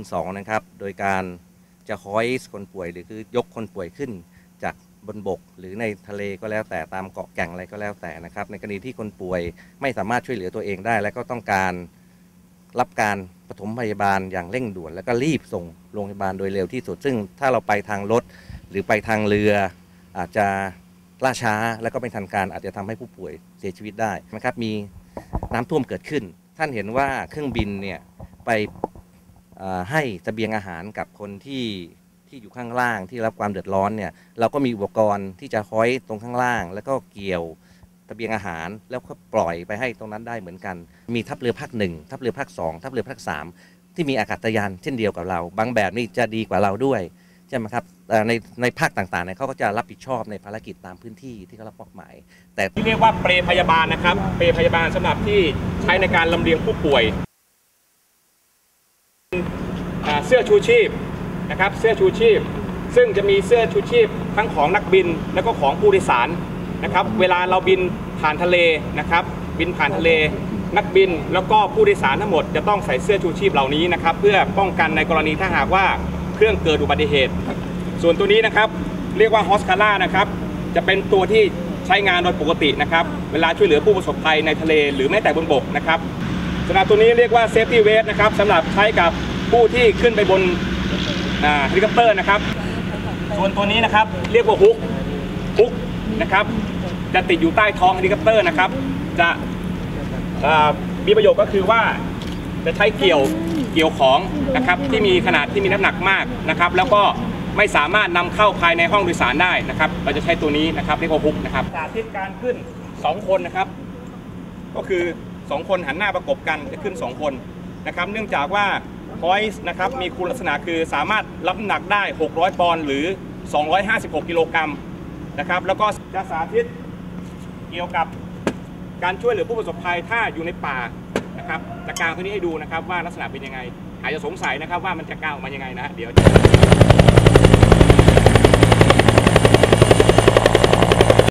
212 นะครับ โดยการจะคอยคนป่วยหรือคือยกคนป่วยขึ้น จากบนบกหรือในทะเลก็แล้วแต่ตามเกาะแก่งอะไรก็แล้วแต่นะครับ ในกรณีที่คนป่วยไม่สามารถช่วยเหลือตัวเองได้ และก็ต้องการรับการปฐมพยาบาลอย่างเร่งด่วน แล้วก็รีบส่งโรงพยาบาลโดยเร็วที่สุด ซึ่งถ้าเราไปทางรถหรือไปทางเรือ อาจจะล่าช้าแล้วก็ไม่ทันการอาจจะทำให้ผู้ป่วยเสียชีวิตได้นะครับ มีน้ำท่วมเกิดขึ้น ท่านเห็นว่าเครื่องบินเนี่ยไป ให้เสบียงอาหารกับคนที่ที่อยู่ข้างล่างที่รับความเดือดร้อนเนี่ยเราก็มีอุปกรณ์ที่จะห้อยตรงข้างล่าง แล้วก็เกี่ยวเสบียงอาหารแล้วก็ปล่อยไปให้ตรงนั้นได้เหมือนกัน มีทัพเรือภาคหนึ่งทัพเรือภาคสองทัพเรือภาคสามที่มีอากาศยานเช่นเดียวกับเรา บางแบบนี่จะดีกว่าเราด้วยใช่ไหมครับในในภาคต่างๆเนี่ยเขาก็จะรับผิดชอบในภารกิจตามพื้นที่ที่เขารับมอบหมาย แต่ที่เรียกว่าเปรพยาบาลนะครับ เปรพยาบาลสำหรับที่ใช้ในการลำเลียงผู้ป่วย เสื้อชูชีพนะครับเสื้อชูชีพ ซึ่งจะมีเสื้อชูชีพทั้งของนักบินแล้วก็ของผู้โดยสารนะครับเวลาเราบินผ่านทะเลนะครับบินผ่านทะเล นักบินแล้วก็ผู้โดยสารทั้งหมดจะต้องใส่เสื้อชูชีพเหล่านี้นะครับเพื่อป้องกันในกรณีถ้าหากว่าเครื่องเกิดอุบัติเหตุ ส่วนตัวนี้นะครับเรียกว่าฮอสคาร่านะครับจะเป็นตัวที่ใช้งานโดยปกตินะครับเวลาช่วยเหลือผู้ประสบภัยในทะเลหรือแม้แต่บนบกนะครับสำหรับตัวนี้เรียกว่าเซฟตี้เวสนะครับสำหรับใช้กับ ผู้ที่ขึ้นไปบนอ่าเฮลิคอปเตอร์นะครับ ส่วนตัวนี้นะครับเรียกว่าฮุกฮุกนะครับ จะติดอยู่ใต้ท้องเฮลิคอปเตอร์นะครับ จะมีประโยชน์ก็คือว่าจะใช้เกี่ยวเกี่ยวของนะครับที่มีขนาดที่มีน้ำหนักมากนะครับ แล้วก็ไม่สามารถนำเข้าภายในห้องโดยสารได้นะครับ เราจะใช้ตัวนี้นะครับเรียกว่าฮุกนะครับสาธิตการขึ้น 2 คนนะครับ ก็คือ 2 คนหันหน้าประกบกันจะขึ้น 2 คนนะครับ เนื่องจากว่า Voice นะครับมีคุณลักษณะคือสามารถรับหนักได้ 600 ปอนด์หรือ 256 กิโลกรัมนะครับแล้วก็จะสาธิตเกี่ยวกับการช่วยเหลือผู้ประสบภัยถ้าอยู่ในป่านะครับจะกางตัวนี้ให้ดูนะครับว่าลักษณะเป็นยังไงอาจจะสงสัยนะครับว่ามันจะกางออกมายังไงนะเดี๋ยว